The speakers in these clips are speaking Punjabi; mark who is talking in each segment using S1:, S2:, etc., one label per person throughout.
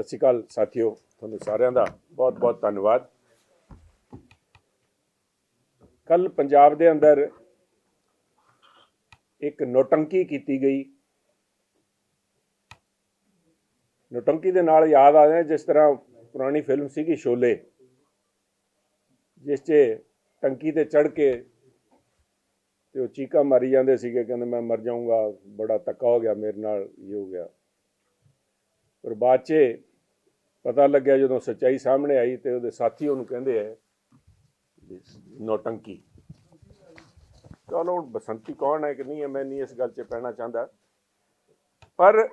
S1: ਸਤਿ ਸ਼੍ਰੀ ਅਕਾਲ ਸਾਥੀਓ, ਤੁਹਾਨੂੰ ਸਾਰਿਆਂ ਦਾ ਬਹੁਤ ਬਹੁਤ ਧੰਨਵਾਦ। ਕੱਲ ਪੰਜਾਬ ਦੇ ਅੰਦਰ ਇੱਕ ਨੋਟੰਕੀ ਕੀਤੀ ਗਈ। ਨੋਟੰਕੀ ਦੇ ਨਾਲ ਯਾਦ ਆ ਰਿਹਾ ਜਿਸ ਤਰ੍ਹਾਂ ਪੁਰਾਣੀ ਫਿਲਮ ਸੀਗੀ ਸ਼ੋਲੇ, ਜਿਸ 'ਚ ਟੰਕੀ ਤੇ ਚੜ ਕੇ ਤੇ ਉਹ ਚੀਕਾ ਮਾਰੀ ਜਾਂਦੇ ਸੀਗੇ, ਕਹਿੰਦੇ ਮੈਂ ਮਰ ਜਾਊਂਗਾ, ਬੜਾ ਧੱਕਾ ਹੋ ਗਿਆ ਮੇਰੇ ਨਾਲ ਇਹ ਹੋ ਗਿਆ। ਪਰ ਬਾਅਦ 'ਚ ਪਤਾ ਲੱਗਿਆ ਜਦੋਂ ਸੱਚਾਈ ਸਾਹਮਣੇ ਆਈ ਤੇ ਉਹਦੇ ਸਾਥੀ ਉਹਨੂੰ ਕਹਿੰਦੇ ਐ ਵੀ ਨੌਟੰਕੀ। ਚਲੋ ਹੁਣ ਬਸੰਤੀ ਕੌਣ ਹੈ ਕਿ ਨਹੀਂ ਹੈ, ਮੈਂ ਨਹੀਂ ਇਸ ਗੱਲ 'ਚ ਪੈਣਾ ਚਾਹੁੰਦਾ। ਪਰ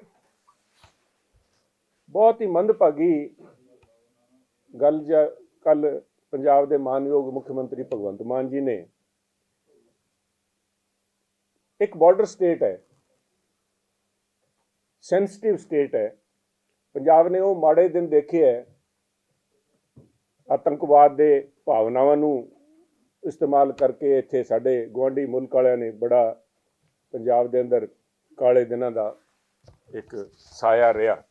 S1: ਬਹੁਤ ਹੀ ਮੰਦਭਾਗੀ ਗੱਲ ਜਾਂ ਕੱਲ ਪੰਜਾਬ ਦੇ ਮਾਨਯੋਗ ਮੁੱਖ ਮੰਤਰੀ ਭਗਵੰਤ ਮਾਨ ਜੀ ਨੇ ਇੱਕ ਬਾਰਡਰ ਸਟੇਟ ਹੈ ਸੈਂਸਿਟਿਵ ਸਟੇਟ ਹੈ। ਪੰਜਾਬ ਨੇ ਉਹ ਮਾੜੇ ਦਿਨ ਦੇਖੇ ਹੈ। ਆਤੰਕਵਾਦ ਦੇ ਭਾਵਨਾਵਾਂ ਨੂੰ ਇਸਤੇਮਾਲ ਕਰਕੇ ਇੱਥੇ ਸਾਡੇ ਗੁਆਂਢੀ ਮੁਲਕ ਵਾਲਿਆਂ ਨੇ ਬੜਾ ਪੰਜਾਬ ਦੇ ਅੰਦਰ ਕਾਲੇ ਦਿਨਾਂ ਦਾ ਇੱਕ ਸਾਇਆ ਰਿਹਾ।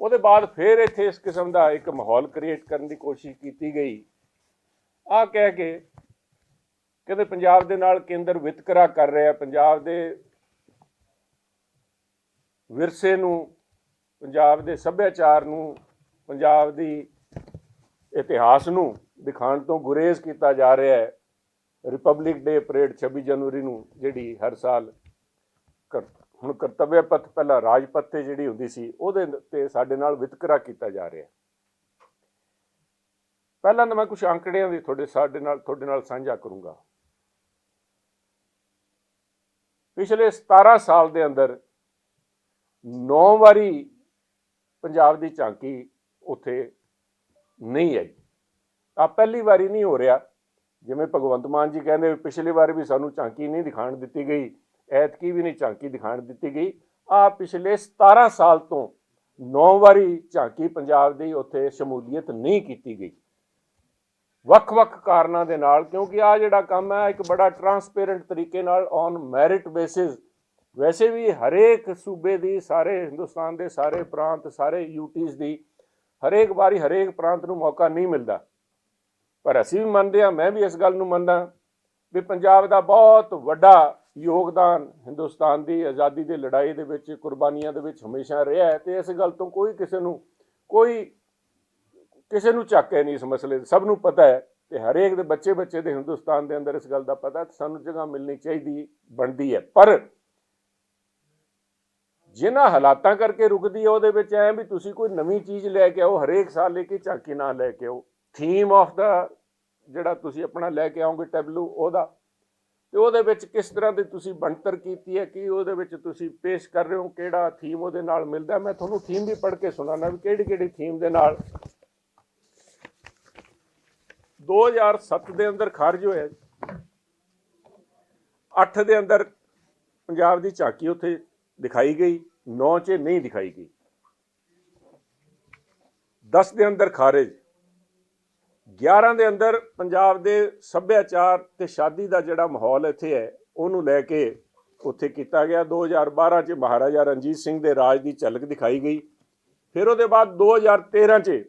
S1: ਉਹਦੇ ਬਾਅਦ ਫਿਰ ਇੱਥੇ ਇਸ ਕਿਸਮ ਦਾ ਇੱਕ ਮਾਹੌਲ ਕ੍ਰੀਏਟ ਕਰਨ ਦੀ ਕੋਸ਼ਿਸ਼ ਕੀਤੀ ਗਈ। ਆ ਕਹਿ ਕੇ ਕਹਿੰਦੇ ਪੰਜਾਬ ਦੇ ਨਾਲ ਕੇਂਦਰ ਵਿਤਕਰਾ ਕਰ ਰਿਹਾ। ਪੰਜਾਬ ਦੇ ਵਿਰਸੇ ਨੂੰ ਪੰਜਾਬ ਦੇ ਸੱਭਿਆਚਾਰ ਨੂੰ, ਪੰਜਾਬ ਦੀ ਇਤਿਹਾਸ ਨੂੰ ਦਿਖਾਉਣ ਤੋਂ ਗੁਰੇਜ਼ ਕੀਤਾ ਜਾ ਰਿਹਾ ਹੈ ਰਿਪਬਲਿਕ ਡੇ ਪਰੇਡ 26 ਜਨਵਰੀ ਨੂੰ, ਜਿਹੜੀ ਹਰ ਸਾਲ ਕਰ- ਹੁਣ ਕਰਤਵਯ ਪਥ ਪਹਿਲਾਂ ਰਾਜ ਤੇ ਜਿਹੜੀ ਹੁੰਦੀ ਸੀ, ਉਹਦੇ ਤੇ ਸਾਡੇ ਨਾਲ ਵਿਤਕਰਾ ਕੀਤਾ ਜਾ ਰਿਹਾ ਪਹਿਲਾਂ ਤਾਂ ਮੈਂ ਕੁਝ ਅੰਕੜਿਆਂ ਦੀ ਤੁਹਾਡੇ, ਸਾਡੇ ਨਾਲ, ਤੁਹਾਡੇ ਨਾਲ ਸਾਂਝਾ ਕਰੂੰਗਾ। ਪਿਛਲੇ 17 ਸਾਲ ਦੇ ਅੰਦਰ 9 ਵਾਰੀ ਪੰਜਾਬ ਦੀ ਝਾਂਕੀ ਉੱਥੇ ਨਹੀਂ ਆਈ। ਆ ਪਹਿਲੀ ਵਾਰੀ ਨਹੀਂ ਹੋ ਰਿਹਾ। ਜਿਵੇਂ ਭਗਵੰਤ ਮਾਨ ਜੀ ਕਹਿੰਦੇ ਵੀ ਪਿਛਲੀ ਵਾਰ ਵੀ ਸਾਨੂੰ ਝਾਂਕੀ ਨਹੀਂ ਦਿਖਾਣ ਦਿੱਤੀ ਗਈ, ਐਤਕੀ ਵੀ ਨਹੀਂ ਝਾਂਕੀ ਦਿਖਾਣ ਦਿੱਤੀ ਗਈ। ਆ ਪਿਛਲੇ 17 ਸਾਲ ਤੋਂ 9 ਵਾਰੀ ਝਾਂਕੀ ਪੰਜਾਬ ਦੀ ਉੱਥੇ ਸ਼ਮੂਲੀਅਤ ਨਹੀਂ ਕੀਤੀ ਗਈ। ਵੱਖ-ਵੱਖ ਕਾਰਨਾਂ ਦੇ ਨਾਲ, ਕਿਉਂਕਿ ਆ ਜਿਹੜਾ ਕੰਮ ਹੈ, ਇੱਕ ਬੜਾ ਟਰਾਂਸਪੇਰੈਂਟ ਤਰੀਕੇ ਨਾਲ ਔਨ ਮੈਰਿਟ ਬੇਸਿਸ ਵੈਸੇ ਵੀ ਹਰੇਕ ਸੂਬੇ ਦੀ, ਸਾਰੇ ਹਿੰਦੁਸਤਾਨ ਦੇ ਸਾਰੇ ਪ੍ਰਾਂਤ, ਸਾਰੇ ਯੂਟੀਜ਼ ਦੀ ਹਰੇਕ ਵਾਰੀ ਹਰੇਕ ਪ੍ਰਾਂਤ ਨੂੰ ਮੌਕਾ ਨਹੀਂ ਮਿਲਦਾ। ਪਰ ਅਸੀਂ ਵੀ ਮੰਨਦੇ ਹਾਂ, ਮੈਂ ਵੀ ਇਸ ਗੱਲ ਨੂੰ ਮੰਨਦਾ ਵੀ ਪੰਜਾਬ ਦਾ ਬਹੁਤ ਵੱਡਾ ਯੋਗਦਾਨ ਹਿੰਦੁਸਤਾਨ ਦੀ ਆਜ਼ਾਦੀ ਦੀ ਲੜਾਈ ਦੇ ਵਿੱਚ, ਕੁਰਬਾਨੀਆਂ ਦੇ ਵਿੱਚ ਹਮੇਸ਼ਾ ਰਿਹਾ ਹੈ ਤੇ ਇਸ ਗੱਲ ਤੋਂ ਕੋਈ ਕਿਸੇ ਨੂੰ, ਕੋਈ ਕਿਸੇ ਨੂੰ ਝਾਕੇ ਨਹੀਂ ਇਸ ਮਸਲੇ ਦਾ। ਸਭ ਨੂੰ ਪਤਾ ਹੈ ਤੇ ਹਰੇਕ ਦੇ ਬੱਚੇ ਬੱਚੇ ਦੇ ਹਿੰਦੁਸਤਾਨ ਦੇ ਅੰਦਰ ਇਸ ਗੱਲ ਦਾ ਪਤਾ ਤੇ ਸਾਨੂੰ ਜਗ੍ਹਾ ਮਿਲਣੀ ਚਾਹੀਦੀ, ਬਣਦੀ ਹੈ। ਪਰ ਜਿਨ੍ਹਾਂ ਹਾਲਾਤਾਂ ਕਰਕੇ ਰੁਕਦੀ ਹੈ ਉਹਦੇ ਵਿੱਚ ਐ ਵੀ ਤੁਸੀਂ ਕੋਈ ਨਵੀਂ ਚੀਜ਼ ਲੈ ਕੇ ਆਓ, ਹਰੇਕ ਸਾਲ ਲੈ ਕੇ ਝਾਕੀ ਨਾ ਲੈ ਕੇ ਆਓ। ਥੀਮ ਆਫ ਦਾ ਜਿਹੜਾ ਤੁਸੀਂ ਆਪਣਾ ਲੈ ਕੇ ਆਓਗੇ ਟੈਬਲੂ, ਉਹਦਾ। ਤੇ ਉਹਦੇ ਵਿੱਚ ਕਿਸ ਤਰ੍ਹਾਂ ਦੀ ਤੁਸੀਂ ਬਣਤਰ ਕੀਤੀ ਹੈ, ਕਿ ਉਹਦੇ ਵਿੱਚ ਤੁਸੀਂ ਪੇਸ਼ ਕਰ ਰਹੇ ਹੋ, ਕਿਹੜਾ ਥੀਮ ਉਹਦੇ ਨਾਲ ਮਿਲਦਾ? ਮੈਂ ਤੁਹਾਨੂੰ ਥੀਮ ਵੀ ਪੜ੍ਹ ਕੇ ਸੁਣਾਉਣਾ ਵੀ ਕਿਹੜੀ ਕਿਹੜੀ ਥੀਮ ਦੇ ਨਾਲ। 2007 ਦੇ ਅੰਦਰ ਖਾਰਜ ਹੋਇਆ 8 ਦੇ ਅੰਦਰ ਪੰਜਾਬ ਦੀ ਝਾਕੀ ਉੱਥੇ ਦਿਖਾਈ ਗਈ 9 ਚ ਨਹੀਂ ਦਿਖਾਈ ਗਈ। 10 ਦੇ ਅੰਦਰ ਖਾਰਜ 11 ਦੇ ਅੰਦਰ ਪੰਜਾਬ ਦੇ ਸੱਭਿਆਚਾਰ ਤੇ ਸ਼ਾਦੀ ਦਾ ਜਿਹੜਾ ਮਾਹੌਲ ਇੱਥੇ ਹੈ, ਉਹਨੂੰ ਲੈ ਕੇ ਉੱਥੇ ਕੀਤਾ ਗਿਆ। 2012 ਚ ਮਹਾਰਾਜਾ ਰਣਜੀਤ ਸਿੰਘ ਦੇ ਰਾਜ ਦੀ ਝਲਕ ਦਿਖਾਈ ਗਈ। ਫਿਰ ਉਹਦੇ ਬਾਅਦ 2013 ਚ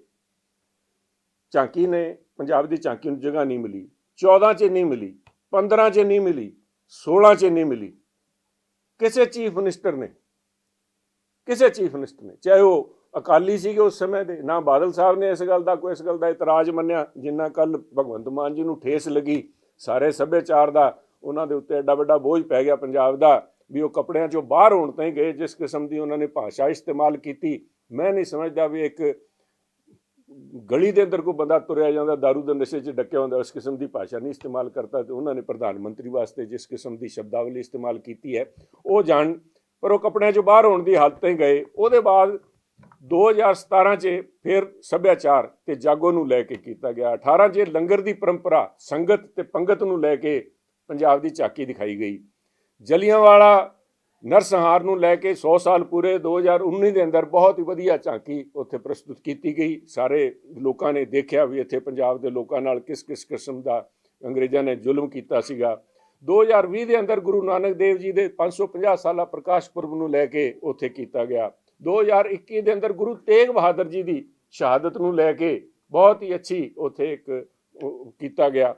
S1: ਝਾਂਕੀ ਨੇ, ਪੰਜਾਬ ਦੀ ਝਾਂਕੀ ਨੂੰ ਜਗ੍ਹਾ ਨਹੀਂ ਮਿਲੀ। 14 ਚ ਨਹੀਂ ਮਿਲੀ 15 ਚ ਨਹੀਂ ਮਿਲੀ 16 ਚ ਨਹੀਂ ਮਿਲੀ। ਕਿਸੇ ਚੀਫ ਮਿਨਿਸਟਰ ਨੇ, ਕਿਸੇ ਚੀਫ ਮਿਨਿਸਟਰ ਨੇ, ਚਾਹੇ ਉਹ ਅਕਾਲੀ ਸੀਗੇ ਉਸ ਸਮੇਂ ਦੇ, ਨਾ ਬਾਦਲ ਸਾਹਿਬ ਨੇ ਇਸ ਗੱਲ ਦਾ ਕੋਈ, ਇਸ ਗੱਲ ਦਾ ਇਤਰਾਜ਼ ਮੰਨਿਆ, ਜਿੰਨਾ ਕੱਲ ਭਗਵੰਤ ਮਾਨ ਜੀ ਨੂੰ ਠੇਸ ਲੱਗੀ, ਸਾਰੇ ਸੱਭਿਆਚਾਰ ਦਾ, ਉਹਨਾਂ ਦੇ ਉੱਤੇ ਐਡਾ ਵੱਡਾ ਬੋਝ ਪੈ ਗਿਆ ਪੰਜਾਬ ਦਾ, ਵੀ ਉਹ ਕੱਪੜਿਆਂ ਚੋਂ ਬਾਹਰ ਹੋਣ ਤਾਈਂ ਗਏ, ਜਿਸ ਕਿਸਮ ਦੀ ਉਹਨਾਂ ਨੇ ਭਾਸ਼ਾ ਇਸਤੇਮਾਲ ਕੀਤੀ, ਮੈਂ ਨਹੀਂ ਸਮਝਦਾ ਵੀ ਇੱਕ ਗਲੀ ਦੇ ਅੰਦਰ ਕੋਈ ਬੰਦਾ ਤੁਰਿਆ ਜਾਂਦਾ दारू ਦੇ ਨਸ਼ੇ 'ਚ ਡੱਕਿਆ ਹੁੰਦਾ, ਉਸ ਕਿਸਮ ਦੀ ਭਾਸ਼ਾ ਨਹੀਂ ਇਸਤੇਮਾਲ ਕਰਤਾ ਤੇ ਉਹਨਾਂ ਨੇ ਪ੍ਰਧਾਨ ਮੰਤਰੀ ਵਾਸਤੇ ਜਿਸ ਕਿਸਮ ਦੀ ਸ਼ਬਦਾਵਲੀ ਇਸਤੇਮਾਲ ਕੀਤੀ ਹੈ, ਉਹ ਜਾਣ, ਪਰ ਉਹ ਕੱਪੜਿਆਂ 'ਚੋਂ ਬਾਹਰ ਹੋਣ ਦੀ ਹਾਲਤ ਹੀ ਗਏ। ਉਹਦੇ ਬਾਅਦ 2017 'ਚ ਫਿਰ ਸੱਭਿਆਚਾਰ ਤੇ ਜਾਗੋ ਨੂੰ ਲੈ ਕੇ ਕੀਤਾ ਗਿਆ। 18 'ਚ ਲੰਗਰ ਦੀ ਪਰੰਪਰਾ, ਸੰਗਤ ਤੇ ਪੰਗਤ ਨੂੰ ਲੈ ਕੇ ਪੰਜਾਬ ਦੀ ਝਾਕੀ ਦਿਖਾਈ ਗਈ। ਜਲੀਆਂਵਾਲਾ ਨਰਸੰਹਾਰ ਨੂੰ ਲੈ ਕੇ 100 ਸਾਲ ਪੂਰੇ 2019 ਦੇ ਅੰਦਰ ਬਹੁਤ ਹੀ ਵਧੀਆ ਝਾਂਕੀ ਉੱਥੇ ਪ੍ਰਸਤੁਤ ਕੀਤੀ ਗਈ। ਸਾਰੇ ਲੋਕਾਂ ਨੇ ਦੇਖਿਆ ਵੀ ਇੱਥੇ ਪੰਜਾਬ ਦੇ ਲੋਕਾਂ ਨਾਲ ਕਿਸ ਕਿਸ ਕਿਸਮ ਦਾ ਅੰਗਰੇਜ਼ਾਂ ਨੇ ਜ਼ੁਲਮ ਕੀਤਾ ਸੀਗਾ। 2020 ਦੇ ਅੰਦਰ ਗੁਰੂ ਨਾਨਕ ਦੇਵ ਜੀ ਦੇ 550 ਸਾਲਾ ਪ੍ਰਕਾਸ਼ ਪੁਰਬ ਨੂੰ ਲੈ ਕੇ ਉੱਥੇ ਕੀਤਾ ਗਿਆ। 2021 ਦੇ ਅੰਦਰ ਗੁਰੂ ਤੇਗ ਬਹਾਦਰ ਜੀ ਦੀ ਸ਼ਹਾਦਤ ਨੂੰ ਲੈ ਕੇ ਬਹੁਤ ਹੀ ਅੱਛੀ ਉੱਥੇ ਇੱਕ ਕੀਤਾ ਗਿਆ।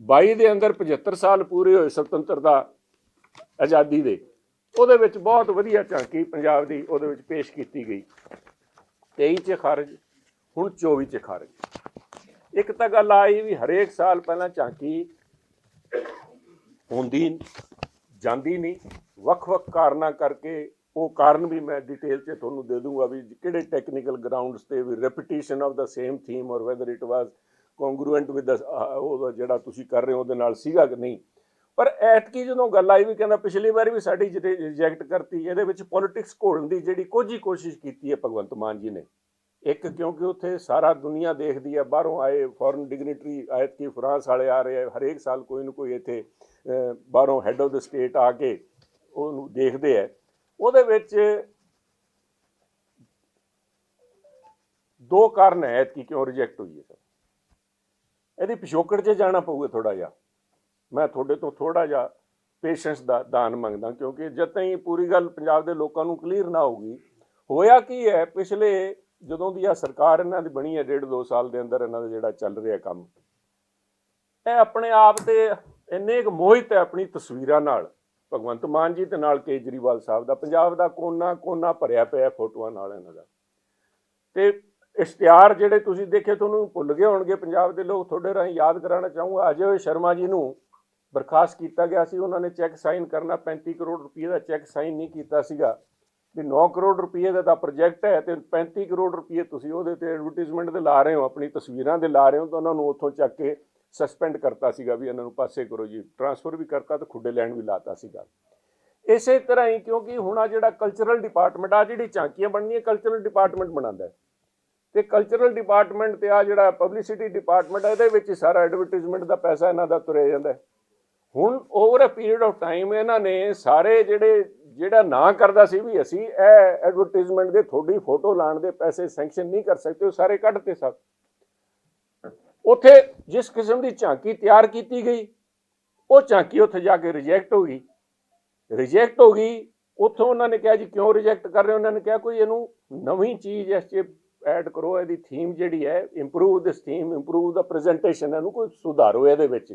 S1: 22 ਦੇ ਅੰਦਰ 75 ਸਾਲ ਪੂਰੇ ਹੋਏ ਸੁਤੰਤਰਤਾ ਆਜ਼ਾਦੀ ਦੇ। ਉਹਦੇ ਵਿੱਚ ਬਹੁਤ ਵਧੀਆ ਝਾਂਕੀ ਪੰਜਾਬ ਦੀ ਉਹਦੇ ਵਿੱਚ ਪੇਸ਼ ਕੀਤੀ ਗਈ। 23 ਚ ਖਾਰਜ, ਹੁਣ 24 ਚ ਖਾਰਜ। ਇੱਕ ਤਾਂ ਗੱਲ ਆਈ ਵੀ ਹਰੇਕ ਸਾਲ ਪਹਿਲਾਂ ਝਾਂਕੀ ਹੁੰਦੀ, ਜਾਂਦੀ ਨਹੀਂ। ਵੱਖ-ਵੱਖ ਕਾਰਨਾਂ ਕਰਕੇ ਉਹ ਕਾਰਨ ਵੀ ਮੈਂ ਡਿਟੇਲ 'ਚ ਤੁਹਾਨੂੰ ਦੇ ਦੂੰਗਾ ਵੀ ਕਿਹੜੇ ਟੈਕਨੀਕਲ ਗਰਾਊਂਡਸ ਤੇ ਵੀ repetition of the same theme or whether it was congruent with ਉਹ ਜਿਹੜਾ ਤੁਸੀਂ ਕਰ ਰਹੇ ਹੋ ਉਹਦੇ ਨਾਲ ਸੀਗਾ ਕਿ ਨਹੀਂ। ਪਰ ਐਤਕੀ ਜਦੋਂ ਗੱਲ ਆਈ ਵੀ ਕਹਿੰਦਾ ਪਿਛਲੀ ਵਾਰੀ ਵੀ ਸਾਡੀ ਰਿਜੈਕਟ ਕਰਤੀ, ਇਹਦੇ ਵਿੱਚ ਪੋਲਿਟਿਕਸ ਘੋਲਣ ਦੀ ਜਿਹੜੀ ਕੋਝੀ ਕੋਸ਼ਿਸ਼ ਕੀਤੀ ਹੈ ਭਗਵੰਤ ਮਾਨ ਜੀ ਨੇ। ਇੱਕ ਕਿਉਂਕਿ ਉੱਥੇ ਸਾਰਾ ਦੁਨੀਆ ਦੇਖਦੀ ਹੈ ਬਾਹਰੋਂ ਆਏ ਫੋਰਨ ਡਿਗਨਿਟਰੀ ਐਤਕੀ ਫਰਾਂਸ ਵਾਲੇ ਆ ਰਹੇ ਆ, ਹਰੇਕ ਸਾਲ ਕੋਈ ਨਾ ਕੋਈ ਇੱਥੇ ਬਾਹਰੋਂ ਹੈੱਡ ਆਫ ਦ ਸਟੇਟ ਆ ਕੇ ਉਹਨੂੰ ਦੇਖਦੇ ਆ। ਉਹਦੇ ਵਿੱਚ ਦੋ ਕਾਰਨ ਹੈ ਐਤਕੀ ਕਿਉਂ ਰਿਜੈਕਟ ਹੋਈ ਹੈ ਇਹਦੀ ਪਿਛੋਕੜ 'ਚ ਜਾਣਾ ਪਊਗਾ ਥੋੜਾ ਜਿਹਾ। ਮੈਂ ਤੁਹਾਡੇ ਤੋਂ ਥੋੜਾ ਜਿਹਾ ਪੇਸ਼ੈਂਸ ਦਾ ਦਾਨ ਮੰਗਦਾ ਕਿਉਂਕਿ ਜਦ ਤਾਈਂ ਪੂਰੀ ਗੱਲ ਪੰਜਾਬ ਦੇ ਲੋਕਾਂ ਨੂੰ ਕਲੀਅਰ ਨਾ ਹੋਊਗੀ ਹੋਇਆ ਕੀ ਹੈ, ਪਿਛਲੇ ਜਦੋਂ ਦੀ ਆ ਸਰਕਾਰ ਇਹਨਾਂ ਦੀ ਬਣੀ ਹੈ, ਡੇਢ ਦੋ ਸਾਲ ਦੇ ਅੰਦਰ ਇਹਨਾਂ ਦਾ ਜਿਹੜਾ ਚੱਲ ਰਿਹਾ ਕੰਮ ਇਹ ਆਪਣੇ ਆਪ ਤੇ ਇੰਨੇ ਕੁ ਮੋਹਿਤ ਹੈ ਆਪਣੀ ਤਸਵੀਰਾਂ ਨਾਲ, ਭਗਵੰਤ ਮਾਨ ਜੀ ਤੇ ਨਾਲ ਕੇਜਰੀਵਾਲ ਸਾਹਿਬ ਦਾ, ਪੰਜਾਬ ਦਾ ਕੋਨਾ ਕੋਨਾ ਭਰਿਆ ਪਿਆ ਫੋਟੋਆਂ ਨਾਲ ਇਹਨਾਂ ਦਾ, ਤੇ ਇਸ਼ਤਿਹਾਰ ਜਿਹੜੇ ਤੁਸੀਂ ਦੇਖੇ, ਤੁਹਾਨੂੰ ਭੁੱਲ ਗਏ ਹੋਣਗੇ, ਪੰਜਾਬ ਦੇ ਲੋਕ ਤੁਹਾਡੇ ਰਾਹੀਂ ਯਾਦ ਕਰਾਉਣਾ ਚਾਹੂੰਗਾ, ਅਜੇ ਸ਼ਰਮਾ ਜੀ ਨੂੰ ਬਰਖਾਸਤ ਕੀਤਾ ਗਿਆ ਸੀ, ਉਹਨਾਂ ਨੇ ਚੈੱਕ ਸਾਈਨ ਕਰਨਾ 35 ਕਰੋੜ ਰੁਪਏ ਦਾ ਚੈੱਕ ਸਾਈਨ ਨਹੀਂ ਕੀਤਾ ਸੀਗਾ। ਵੀ 9 ਕਰੋੜ ਰੁਪਏ ਦਾ ਤਾਂ ਪ੍ਰੋਜੈਕਟ ਹੈ ਤੇ 35 ਕਰੋੜ ਰੁਪਏ ਤੁਸੀਂ ਉਹਦੇ ਤੇ ਐਡਵਰਟਾਈਜ਼ਮੈਂਟ ਦੇ ਲਾ ਰਹੇ ਹੋ, ਆਪਣੀ ਤਸਵੀਰਾਂ ਦੇ ਲਾ ਰਹੇ ਹੋ, ਤਾਂ ਉਹਨਾਂ ਨੂੰ ਉੱਥੋਂ ਚੱਕ ਕੇ ਸਸਪੈਂਡ ਕਰਤਾ ਸੀਗਾ ਵੀ ਇਹਨਾਂ ਨੂੰ ਪਾਸੇ ਕਰੋ ਜੀ। ਟਰਾਂਸਫਰ ਵੀ ਕਰਤਾ ਤੇ ਖੁੱਡੇ ਲੈਣ ਵੀ ਲਾਤਾ ਸੀਗਾ। ਇਸੇ ਤਰ੍ਹਾਂ ਹੀ ਕਿਉਂਕਿ ਹੁਣ ਆ ਜਿਹੜਾ ਕਲਚਰਲ ਡਿਪਾਰਟਮੈਂਟ ਆ ਜਿਹੜੀ ਝਾਂਕੀਆਂ ਬਣਨੀਆਂ ਕਲਚਰਲ ਡਿਪਾਰਟਮੈਂਟ ਬਣਾਉਂਦਾ ਹੈ। ਤੇ ਕਲਚਰਲ ਡਿਪਾਰਟਮੈਂਟ ਤੇ ਆ ਜਿਹੜਾ ਪਬਲਿਸਿਟੀ ਡਿਪਾਰਟਮੈਂਟ ਇਹਦੇ ਵਿੱਚ ਹੀ ਸਾਰਾ ਐਡਵਰਟਾਈਜ਼ਮੈਂਟ ਦਾ ਪੈਸਾ ਇਹਨਾਂ ਦਾ ਤੁਰਿਆ ਜਾਂਦਾ ਹੈ। ਹੁਣ over a period of time ਇਹਨਾਂ ਨੇ ਸਾਰੇ ਜਿਹੜੇ, ਜਿਹੜਾ ਨਾ ਕਰਦਾ ਸੀ ਵੀ ਅਸੀਂ ਇਹ ਐਡਵਰਟਾਈਜ਼ਮੈਂਟ ਦੇ ਤੁਹਾਡੀ ਫੋਟੋ ਲਾਣ ਦੇ ਪੈਸੇ ਸੈਂਕਸ਼ਨ ਨਹੀਂ ਕਰ ਸਕਦੇ, ਉਹ ਸਾਰੇ ਕੱਢਤੇ ਸਭ। ਉੱਥੇ ਜਿਸ ਕਿਸਮ ਦੀ ਝਾਂਕੀ ਤਿਆਰ ਕੀਤੀ ਗਈ, ਉਹ ਝਾਂਕੀ ਉੱਥੇ ਜਾ ਕੇ ਰਿਜੈਕਟ ਹੋ ਗਈ। ਰਿਜੈਕਟ ਹੋ ਗਈ, ਉੱਥੋਂ ਉਹਨਾਂ ਨੇ ਕਿਹਾ ਜੀ, ਕਿਉਂ ਰਿਜੈਕਟ ਕਰ ਰਹੇ ਹੋ? ਉਹਨਾਂ ਨੇ ਕਿਹਾ, ਕੋਈ ਇਹਨੂੰ ਨਵੀਂ ਚੀਜ਼ ਇਸ 'ਚ ਐਡ ਕਰੋ, ਇਹਦੀ ਥੀਮ ਜਿਹੜੀ ਹੈ improve this theme improve the presentation ਇਹਨੂੰ ਕੋਈ ਸੁਧਾਰੋ ਇਹਦੇ ਵਿੱਚ।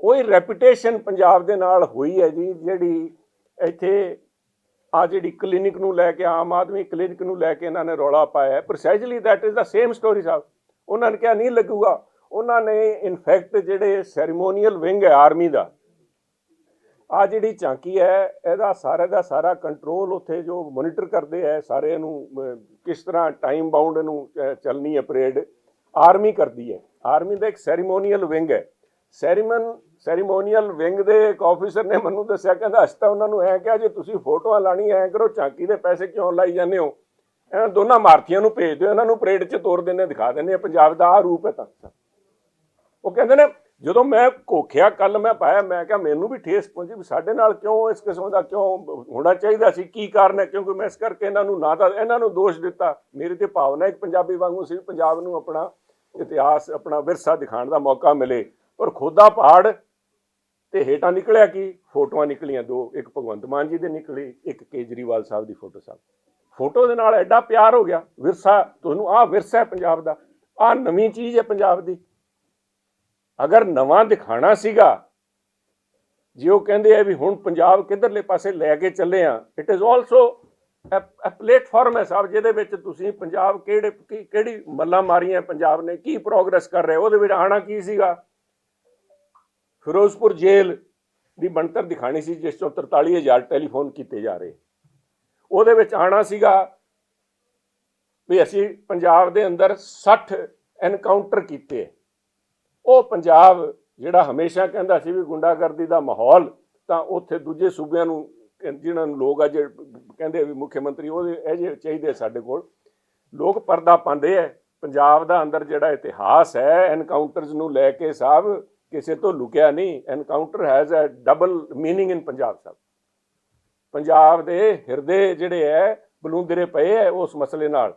S1: ਉਹੀ ਰੈਪੂਟੇਸ਼ਨ ਪੰਜਾਬ ਦੇ ਨਾਲ ਹੋਈ ਹੈ ਜੀ, ਜਿਹੜੀ ਇੱਥੇ ਆ ਜਿਹੜੀ ਕਲੀਨਿਕ ਨੂੰ ਲੈ ਕੇ, ਆਮ ਆਦਮੀ ਕਲੀਨਿਕ ਨੂੰ ਲੈ ਕੇ ਇਹਨਾਂ ਨੇ ਰੌਲਾ ਪਾਇਆ ਹੈ। Precisely that is the same story ਸਾਹਿਬ। ਉਹਨਾਂ ਨੇ ਕਿਹਾ, ਨਹੀਂ ਲੱਗੂਗਾ। ਉਹਨਾਂ ਨੇ ਇਨਫੈਕਟ ਜਿਹੜੇ ਸੈਰੀਮੋਨੀਅਲ ਵਿੰਗ ਹੈ ਆਰਮੀ ਦਾ ਆ ਜਿਹੜੀ ਝਾਂਕੀ ਹੈ, ਇਹਦਾ ਸਾਰੇ ਦਾ ਸਾਰਾ ਕੰਟਰੋਲ ਉੱਥੇ ਜੋ ਮੋਨੀਟਰ ਕਰਦੇ ਹੈ ਸਾਰੇ ਇਹਨੂੰ ਕਿਸ ਤਰ੍ਹਾਂ ਟਾਈਮ ਬਾਉਂਡ ਇਹਨੂੰ ਚੱਲਣੀ ਹੈ ਪਰੇਡ ਆਰਮੀ ਕਰਦੀ ਹੈ। ਆਰਮੀ ਦਾ ਇੱਕ ਸੈਰੀਮੋਨੀਅਲ ਵਿੰਗ ਹੈ। ਸੈਰੀਮਨ ਸੈਰੀਮੋਨੀਅਲ ਵਿੰਗ ਦੇ ਇੱਕ ਆਫੀਸਰ ਨੇ ਮੈਨੂੰ ਦੱਸਿਆ, ਕਹਿੰਦਾ, ਅਸੀਂ ਤਾਂ ਉਹਨਾਂ ਨੂੰ ਐ ਕਿਹਾ, ਜੇ ਤੁਸੀਂ ਫੋਟੋਆਂ ਲਾਣੀ ਐ ਕਰੋ ਝਾਂਕੀ ਦੇ ਪੈਸੇ ਕਿਉਂ ਲਾਈ ਜਾਂਦੇ ਹੋ? ਇਹਨਾਂ ਦੋਨਾਂ ਮਾਰਥੀਆਂ ਨੂੰ ਭੇਜ ਦਿਓ, ਇਹਨਾਂ ਨੂੰ ਪਰੇਡ 'ਚ ਤੋਰ ਦਿੰਨੇ ਦਿਖਾ ਦਿੰਨੇ ਪੰਜਾਬ ਦਾ ਆ ਰੂਪ ਹੈ ਤਾਂ। ਉਹ ਕਹਿੰਦੇ ਨੇ, ਜਦੋਂ ਮੈਂ ਕੋਖਿਆ ਕੱਲ ਮੈਂ ਪਾਇਆ, ਮੈਂ ਕਿਹਾ, ਮੈਨੂੰ ਵੀ ਠੇਸ ਪਹੁੰਚੀ ਵੀ ਸਾਡੇ ਨਾਲ ਕਿਉਂ ਇਸ ਕਿਸਮ ਦਾ ਕਿਉਂ ਹੋਣਾ ਚਾਹੀਦਾ ਸੀ, ਕੀ ਕਾਰਨ ਹੈ? ਕਿਉਂਕਿ ਮੈਂ ਇਸ ਕਰਕੇ ਇਹਨਾਂ ਨੂੰ ਨਾ ਤਾਂ, ਇਹਨਾਂ ਨੂੰ ਦੋਸ਼ ਦਿੱਤਾ। ਮੇਰੀ ਤੇ ਭਾਵਨਾ ਇੱਕ ਪੰਜਾਬੀ ਵਾਂਗੂ ਸੀ ਪੰਜਾਬ ਨੂੰ ਆਪਣਾ ਇਤਿਹਾਸ, ਆਪਣਾ ਵਿਰਸਾ ਦਿਖਾਉਣ ਦਾ ਮੌਕਾ ਮਿਲੇ। ਪਰ ਖੋਦਾ ਪਹਾੜ ਤੇ ਹੇਠਾਂ ਨਿਕਲਿਆ ਕੀ? ਫੋਟੋਆਂ ਨਿਕਲੀਆਂ ਦੋ, ਇੱਕ ਭਗਵੰਤ ਮਾਨ ਜੀ ਦੇ ਨਿਕਲੀ, ਇੱਕ ਕੇਜਰੀਵਾਲ ਸਾਹਿਬ ਦੀ ਫੋਟੋ ਸਾਹਿਬ। ਫੋਟੋ ਦੇ ਨਾਲ ਐਡਾ ਪਿਆਰ ਹੋ ਗਿਆ, ਵਿਰਸਾ, ਤੁਹਾਨੂੰ ਆਹ ਵਿਰਸਾ ਹੈ ਪੰਜਾਬ ਦਾ, ਆਹ ਨਵੀਂ ਚੀਜ਼ ਹੈ ਪੰਜਾਬ ਦੀ। ਅਗਰ ਨਵਾਂ ਦਿਖਾਣਾ ਸੀਗਾ, ਜੇ ਉਹ ਕਹਿੰਦੇ ਆ ਵੀ ਹੁਣ ਪੰਜਾਬ ਕਿੱਧਰਲੇ ਪਾਸੇ ਲੈ ਕੇ ਚੱਲੇ ਆ it is also a platform ਹੈ ਸਾਹਿਬ, ਜਿਹਦੇ ਵਿੱਚ ਤੁਸੀਂ ਪੰਜਾਬ ਕਿਹੜੇ, ਕੀ- ਕਿਹੜੀ ਮੱਲਾਂ ਮਾਰੀਆਂ, ਪੰਜਾਬ ਨੇ ਕੀ ਪ੍ਰੋਗਰੈਸ ਕਰ ਰਿਹਾ, ਉਹਦੇ ਵਿੱਚ ਆਣਾ ਕੀ ਸੀਗਾ? ਫਿਰੋਜ਼ਪੁਰ ਜੇਲ੍ਹ ਦੀ ਬਣਤਰ ਦਿਖਾਣੀ ਸੀ, ਜਿਸ ਚੋਂ 43000 ਟੈਲੀਫੋਨ ਕੀਤੇ ਜਾ ਰਹੇ। ਉਹਦੇ ਵਿੱਚ ਆਣਾ ਸੀਗਾ ਵੀ ਅਸੀਂ ਪੰਜਾਬ ਦੇ ਅੰਦਰ 60 ਐਨਕਾਊਂਟਰ ਕੀਤੇ ਉਹ ਪੰਜਾਬ ਜਿਹੜਾ ਹਮੇਸ਼ਾ ਕਹਿੰਦਾ ਸੀ ਵੀ ਗੁੰਡਾਗਰਦੀ ਦਾ ਮਾਹੌਲ, ਤਾਂ ਉੱਥੇ ਦੂਜੇ ਸੂਬਿਆਂ ਨੂੰ ਜਿਹਨਾਂ ਨੂੰ ਲੋਕ ਅੱਜ ਕਹਿੰਦੇ ਵੀ ਮੁੱਖ ਮੰਤਰੀ ਉਹਦੇ ਇਹ ਜਿਹੇ ਚਾਹੀਦੇ ਸਾਡੇ ਕੋਲ। ਲੋਕ ਪਰਦਾ ਪਾਉਂਦੇ ਐ ਪੰਜਾਬ ਦਾ ਅੰਦਰ ਜਿਹੜਾ ਇਤਿਹਾਸ ਹੈ ਐਨਕਾਊਂਟਰਸ ਨੂੰ ਲੈ ਕੇ ਸਾਹਿਬ ਕਿਸੇ ਤੋਂ ਲੁਕਿਆ ਨਹੀਂ encounter has a double meaning in Punjab ਸਾਹਿਬ ਪੰਜਾਬ ਦੇ ਹਿਰਦੇ ਜਿਹੜੇ ਐ, ਬਲੂੰਦਰੇ ਪਏ ਐ ਉਸ ਮਸਲੇ ਨਾਲ।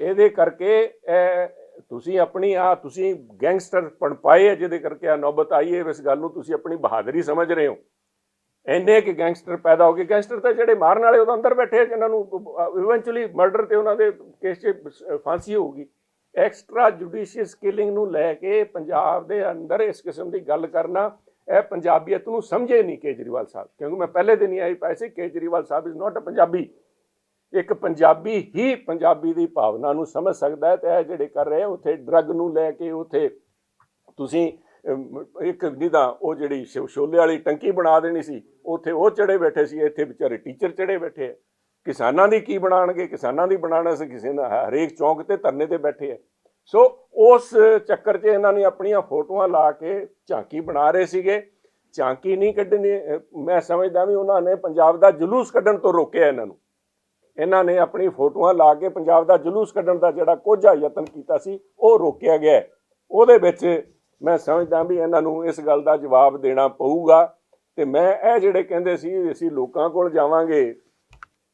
S1: ਇਹਦੇ ਕਰਕੇ ਤੁਸੀਂ ਆਪਣੀ ਆ, ਤੁਸੀਂ ਗੈਂਗਸਟਰ ਪੜ ਪਾਏ ਆ ਜਿਹਦੇ ਕਰਕੇ ਆ ਨੌਬਤ ਆਈ ਹੈ ਇਸ ਗੱਲ ਨੂੰ ਤੁਸੀਂ ਆਪਣੀ ਬਹਾਦਰੀ ਸਮਝ ਰਹੇ ਹੋ। ਇੰਨੇ ਕਿ ਗੈਂਗਸਟਰ ਪੈਦਾ ਹੋ ਗਏ। ਗੈਂਗਸਟਰ ਤਾਂ ਜਿਹੜੇ ਮਾਰਨ ਵਾਲੇ ਉਹਦੇ ਅੰਦਰ ਬੈਠੇ ਆ, ਜਿਨ੍ਹਾਂ ਨੂੰ ਇਵੈਂਚੁਅਲੀ ਮਰਡਰ ਤੇ ਉਹਨਾਂ ਦੇ ਕੇਸ 'ਚ ਫਾਂਸੀ ਹੋਊਗੀ। ਐਕਸਟਰਾ ਜੁਡੀਸ਼ੀਅਲ ਕਿਲਿੰਗ ਨੂੰ ਲੈ ਕੇ ਪੰਜਾਬ ਦੇ ਅੰਦਰ ਇਸ ਕਿਸਮ ਦੀ ਗੱਲ ਕਰਨਾ ਇਹ ਪੰਜਾਬੀਅਤ ਨੂੰ ਸਮਝੇ ਨਹੀਂ ਕੇਜਰੀਵਾਲ ਸਾਹਿਬ। ਕਿਉਂਕਿ ਮੈਂ ਪਹਿਲੇ ਦਿਨ ਹੀ ਆਈ ਪਾਈ ਸੀ ਕੇਜਰੀਵਾਲ ਸਾਹਿਬ ਇਜ਼ ਨਾਟ ਅ ਪੰਜਾਬੀ। ਇੱਕ ਪੰਜਾਬੀ ਹੀ ਪੰਜਾਬੀ ਦੀ ਭਾਵਨਾ ਨੂੰ ਸਮਝ ਸਕਦਾ ਹੈ ਤੇ ਇਹ ਜਿਹੜੇ ਕਰ ਰਹੇ ਆ, ਉੱਥੇ ਡਰੱਗ ਨੂੰ ਲੈ ਕੇ ਉੱਥੇ ਤੁਸੀਂ ਇੱਕ ਨਿਦਾ ਉਹ ਜਿਹੜੀ ਛੋ- ਵਾਲੀ ਟੰਕੀ ਬਣਾ ਦੇਣੀ ਸੀ ਉੱਥੇ ਉਹ ਚੜੇ ਬੈਠੇ ਸੀ ਇੱਥੇ ਵਿਚਾਰੇ ਟੀਚਰ ਚੜੇ ਬੈਠੇ ਆ। ਕਿਸਾਨਾਂ ਦੀ ਕੀ ਬਣਾਣਗੇ ਕਿਸਾਨਾਂ ਦੀ ਬਣਾਉਣਾ ਅਸੀਂ ਕਿਸੇ ਨਾਲ ਹਰੇਕ ਚੌਂਕ ਤੇ ਧਰਨੇ ਤੇ ਬੈਠੇ ਆ। ਸੋ ਉਸ ਚੱਕਰ 'ਚ ਇਹਨਾਂ ਨੇ ਆਪਣੀਆਂ ਫੋਟੋਆਂ ਲਾ ਕੇ ਝਾਂਕੀ ਬਣਾ ਰਹੇ ਸੀਗੇ। ਝਾਂਕੀ ਨਹੀਂ ਕੱਢਣੀ ਮੈਂ ਸਮਝਦਾ ਵੀ ਉਹਨਾਂ ਨੇ ਪੰਜਾਬ ਦਾ ਜਲੂਸ ਕੱਢਣ ਤੋਂ ਰੋਕਿਆ ਇਹਨਾਂ ਨੂੰ। ਇਹਨਾਂ ਨੇ ਆਪਣੀ ਫੋਟੋਆਂ ਲਾ ਕੇ ਪੰਜਾਬ ਦਾ ਜਲੂਸ ਕੱਢਣ ਦਾ ਜਿਹੜਾ ਕੋਝਾ ਯਤਨ ਕੀਤਾ ਸੀ, ਉਹ ਰੋਕਿਆ ਗਿਆ। ਉਹਦੇ ਵਿੱਚ ਮੈਂ ਸਮਝਦਾ ਵੀ ਇਹਨਾਂ ਨੂੰ ਇਸ ਗੱਲ ਦਾ ਜਵਾਬ ਦੇਣਾ ਪਊਗਾ। ਤੇ ਮੈਂ ਇਹ ਜਿਹੜੇ ਕਹਿੰਦੇ ਸੀ ਅਸੀਂ ਲੋਕਾਂ ਕੋਲ ਜਾਵਾਂਗੇ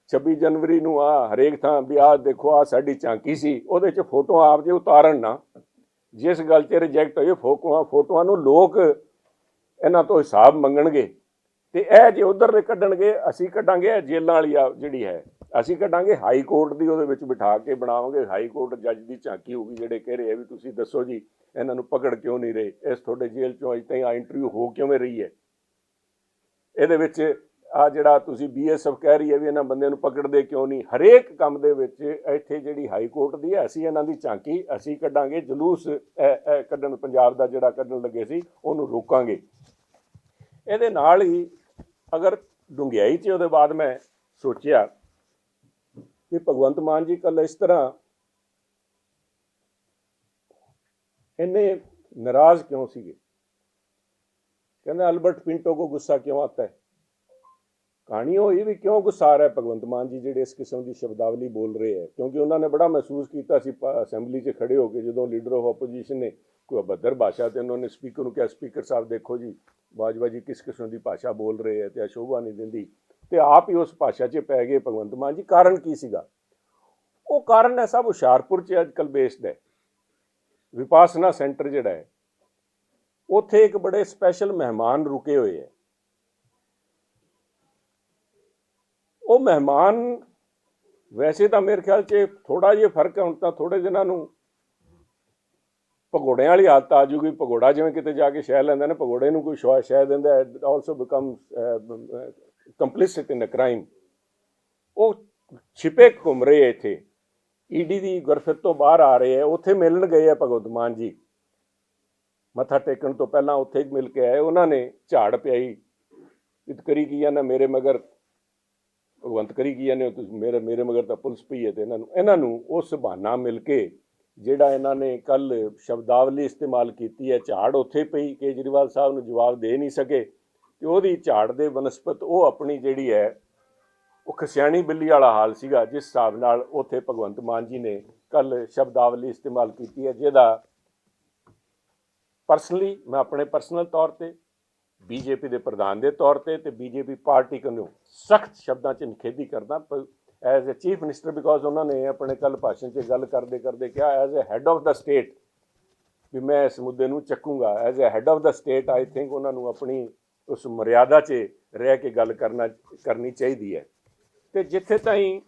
S1: 26 ਜਨਵਰੀ ਨੂੰ ਆ ਹਰੇਕ ਥਾਂ ਵੀ ਆਹ ਦੇਖੋ ਆ ਸਾਡੀ ਝਾਂਕੀ ਸੀ, ਉਹਦੇ 'ਚ ਫੋਟੋਆਂ ਆਪ ਜੇ ਉਤਾਰਨ ਨਾ। ਜਿਸ ਗੱਲ 'ਚ ਰਿਜੈਕਟ ਹੋਏ ਫੋਟੋਆਂ ਫੋਟੋਆਂ ਨੂੰ ਲੋਕ ਇਹਨਾਂ ਤੋਂ ਹਿਸਾਬ ਮੰਗਣਗੇ ਤੇ ਇਹ ਜੇ ਉਧਰ ਦੇ ਕੱਢਣਗੇ, ਅਸੀਂ ਕੱਢਾਂਗੇ, ਇਹ ਜੇਲਾਂ ਵਾਲੀ ਆ ਜਿਹੜੀ ਹੈ, ਅਸੀਂ ਕੱਢਾਂਗੇ ਹਾਈ ਕੋਰਟ ਦੀ, ਉਹਦੇ ਵਿੱਚ ਬਿਠਾ ਕੇ ਬਣਾਵਾਂਗੇ। ਹਾਈ ਕੋਰਟ ਜੱਜ ਦੀ ਝਾਂਕੀ ਹੋਊਗੀ, ਜਿਹੜੇ ਕਹਿ ਰਹੇ ਆ ਵੀ ਤੁਸੀਂ ਦੱਸੋ ਜੀ, ਇਹਨਾਂ ਨੂੰ ਪਕੜ ਕਿਉਂ ਨਹੀਂ ਰਹੇ? ਇਸ ਤੁਹਾਡੇ ਜੇਲ੍ਹ ਚੋਂ ਅਜੇ ਤਾਈਂ ਇੰਟਰਵਿਊ ਹੋ ਕਿਵੇਂ ਰਹੀ ਹੈ? ਇਹਦੇ ਵਿੱਚ ਆ ਜਿਹੜਾ ਤੁਸੀਂ ਬੀਐਸਐਫ ਕਹਿ ਰਹੀ ਹੈ ਵੀ ਇਹਨਾਂ ਬੰਦਿਆਂ ਨੂੰ ਪਕੜਦੇ ਕਿਉਂ ਨਹੀਂ? ਹਰੇਕ ਕੰਮ ਦੇ ਵਿੱਚ ਇੱਥੇ ਜਿਹੜੀ ਹਾਈ ਕੋਰਟ ਦੀ ਹੈ, ਅਸੀਂ ਇਹਨਾਂ ਦੀ ਝਾਂਕੀ, ਅਸੀਂ ਕੱਢਾਂਗੇ, ਜਲੂਸ, ਇਹ- ਕੱਢਣ, ਪੰਜਾਬ ਦਾ ਜਿਹੜਾ ਕੱਢਣ ਲੱਗੇ ਸੀ, ਉਹਨੂੰ ਰੋਕਾਂਗੇ। ਇਹਦੇ ਨਾਲ ਹੀ ਅਗਰ ਡੁੰਗਿਆਈ 'ਚ ਉਹਦੇ ਬਾਅਦ ਮੈਂ ਸੋਚਿਆ ਕਿ ਭਗਵੰਤ ਮਾਨ ਜੀ ਕੱਲ ਇਸ ਤਰ੍ਹਾਂ ਇੰਨੇ ਨਾਰਾਜ਼ ਕਿਉਂ ਸੀਗੇ? ਕਹਿੰਦੇ ਅਲਬਰਟ ਪਿੰਟੋ ਕੋ ਗੁੱਸਾ ਕਿਉਂ ਆਤਾ ਹੈ? ਕਹਾਣੀ ਉਹ ਇਹ ਵੀ ਕਿਉਂ ਗੁੱਸਾ ਰਿਹਾ ਹੈ? ਭਗਵੰਤ ਮਾਨ ਜੀ ਜਿਹੜੇ ਇਸ ਕਿਸਮ ਦੀ ਸ਼ਬਦਾਵਲੀ ਬੋਲ ਰਹੇ ਹੈ, ਕਿਉਂਕਿ ਉਹਨਾਂ ਨੇ ਬੜਾ ਮਹਿਸੂਸ ਕੀਤਾ ਸੀ, ਪ- ਅਸੈਂਬਲੀ 'ਚ ਖੜੇ ਹੋ ਕੇ ਜਦੋਂ ਲੀਡਰ ਆਫ ਆਪੋਜੀਸ਼ਨ ਨੇ ਕੋਈ ਅਭੱਦਰ ਭਾਸ਼ਾ ਤੇ ਉਹਨਾਂ ਨੇ ਸਪੀਕਰ ਨੂੰ ਕਿਹਾ ਸਪੀਕਰ ਸਾਹਿਬ, ਦੇਖੋ ਜੀ, ਬਾਜਵਾ ਜੀ ਕਿਸ ਕਿਸਮ ਦੀ ਭਾਸ਼ਾ ਬੋਲ ਰਹੇ ਹੈ ਤੇ ਅਸ਼ੋਭਾ ਨਹੀਂ ਦਿੰਦੀ। ਤੇ ਆਪ ਹੀ ਉਸ ਭਾਸ਼ਾ 'ਚ ਪੈ ਗਏ ਭਗਵੰਤ ਮਾਨ ਜੀ। ਕਾਰਨ ਕੀ ਸੀਗਾ? ਉਹ ਕਾਰਨ ਹੈ ਸਭ ਹੁਸ਼ਿਆਰਪੁਰ 'ਚ ਅੱਜ ਕੱਲ੍ਹ ਬੇਸਡ ਹੈ। ਵਿਪਾਸਨਾ ਸੈਂਟਰ ਜਿਹੜਾ ਹੈ, ਉੱਥੇ ਇੱਕ ਬੜੇ ਸਪੈਸ਼ਲ ਮਹਿਮਾਨ ਰੁਕੇ ਹੋਏ ਹੈ। ਉਹ ਮਹਿਮਾਨ ਵੈਸੇ ਤਾਂ ਮੇਰੇ ਖਿਆਲ 'ਚ ਥੋੜਾ ਜਿਹਾ ਫ਼ਰਕ ਹੈ, ਹੁਣ ਤਾਂ ਥੋੜੇ ਦਿਨਾਂ ਨੂੰ ਪਗੋੜਿਆਂ ਵਾਲੀ ਹਾਲਤ ਆ ਜੂਗੀ ਪਗੋੜਾ ਜਿਵੇਂ ਕਿਤੇ ਜਾ ਕੇ ਸ਼ਹਿ ਲੈਂਦਾ ਨੇ ਪਗੋੜੇ ਨੂੰ ਕੋਈ ਸ਼ੌ- ਸ਼ਹਿ ਦਿੰਦਾ also become complicit in a crime ਉਹ ਛਿਪੇ ਘੁੰਮ ਰਹੇ ਹੈ ਇੱਥੇ ਈਡੀ ਦੀ ਗੁਰਫਤ ਤੋਂ ਬਾਹਰ ਆ ਰਹੇ ਹੈ ਉੱਥੇ ਮਿਲਣ ਗਏ ਆ ਭਗਵੰਤ ਮਾਨ ਜੀ। ਮੱਥਾ ਟੇਕਣ ਤੋਂ ਪਹਿਲਾਂ ਉੱਥੇ ਹੀ ਮਿਲ ਕੇ ਆਏ, ਉਹਨਾਂ ਨੇ ਝਾੜ ਪਿਆਈ। ਇਤਕਰੀ ਕੀ ਕੀ ਨਾ ਮੇਰੇ ਮਗਰ ਭਗਵੰਤ ਕਰੀ ਕੀ ਨੇ ਤੁਸੀਂ ਮੇਰੇ ਮੇਰੇ ਮਗਰ ਤਾਂ ਪੁਲਿਸ ਪਈ ਹੈ ਤੇ ਇਹਨਾਂ ਨੂੰ ਇਹਨਾਂ ਨੂੰ ਉਸ ਬਹਾਨਾ ਮਿਲ ਕੇ ਜਿਹੜਾ ਇਹਨਾਂ ਨੇ ਕੱਲ ਸ਼ਬਦਾਵਲੀ ਇਸਤੇਮਾਲ ਕੀਤੀ ਹੈ, ਝਾੜ ਉੱਥੇ ਪਈ ਕੇਜਰੀਵਾਲ ਸਾਹਿਬ ਨੂੰ ਜਵਾਬ ਦੇ ਨਹੀਂ ਸਕੇ ਤੇ ਉਹਦੀ ਝਾੜ ਦੇ ਬਨਸਪਤ ਉਹ ਆਪਣੀ ਜਿਹੜੀ ਹੈ, ਉਹ ਖਸਿਆਣੀ ਬਿੱਲੀ ਵਾਲਾ ਹਾਲ ਸੀਗਾ ਜਿਸ ਹਿਸਾਬ ਨਾਲ ਉੱਥੇ ਭਗਵੰਤ ਮਾਨ ਜੀ ਨੇ ਕੱਲ ਸ਼ਬਦਾਵਲੀ ਇਸਤੇਮਾਲ ਕੀਤੀ ਹੈ, ਜਿਹਦਾ ਪਰਸਨਲੀ ਮੈਂ ਆਪਣੇ ਪਰਸਨਲ ਤੌਰ ਤੇ ਬੀਜੇਪੀ ਦੇ ਪ੍ਰਧਾਨ ਦੇ ਤੌਰ ਤੇ ਤੇ ਬੀਜੇਪੀ ਪਾਰਟੀ ਨੂੰ ਸਖਤ ਸ਼ਬਦਾਂ 'ਚ ਨਿਖੇਧੀ ਕਰਦਾ as a chief minister because ਉਹਨਾਂ ਨੇ ਆਪਣੇ ਕੱਲ ਭਾਸ਼ਣ 'ਚ ਗੱਲ ਕਰਦੇ ਕਰਦੇ ਕਿਹਾ as a head of the state ਵੀ ਮੈਂ ਇਸ ਮੁੱਦੇ ਨੂੰ ਚੱਕੂੰਗਾ। As a head of the state I think ਉਹਨਾਂ ਨੂੰ ਆਪਣੀ ਉਸ ਮਰਿਆਦਾ 'ਚ ਰਹਿ ਕੇ ਗੱਲ ਕਰਨਾ, ਕਰਨੀ ਚਾਹੀਦੀ ਹੈ। ਤੇ ਜਿੱਥੇ ਤਾਈਂ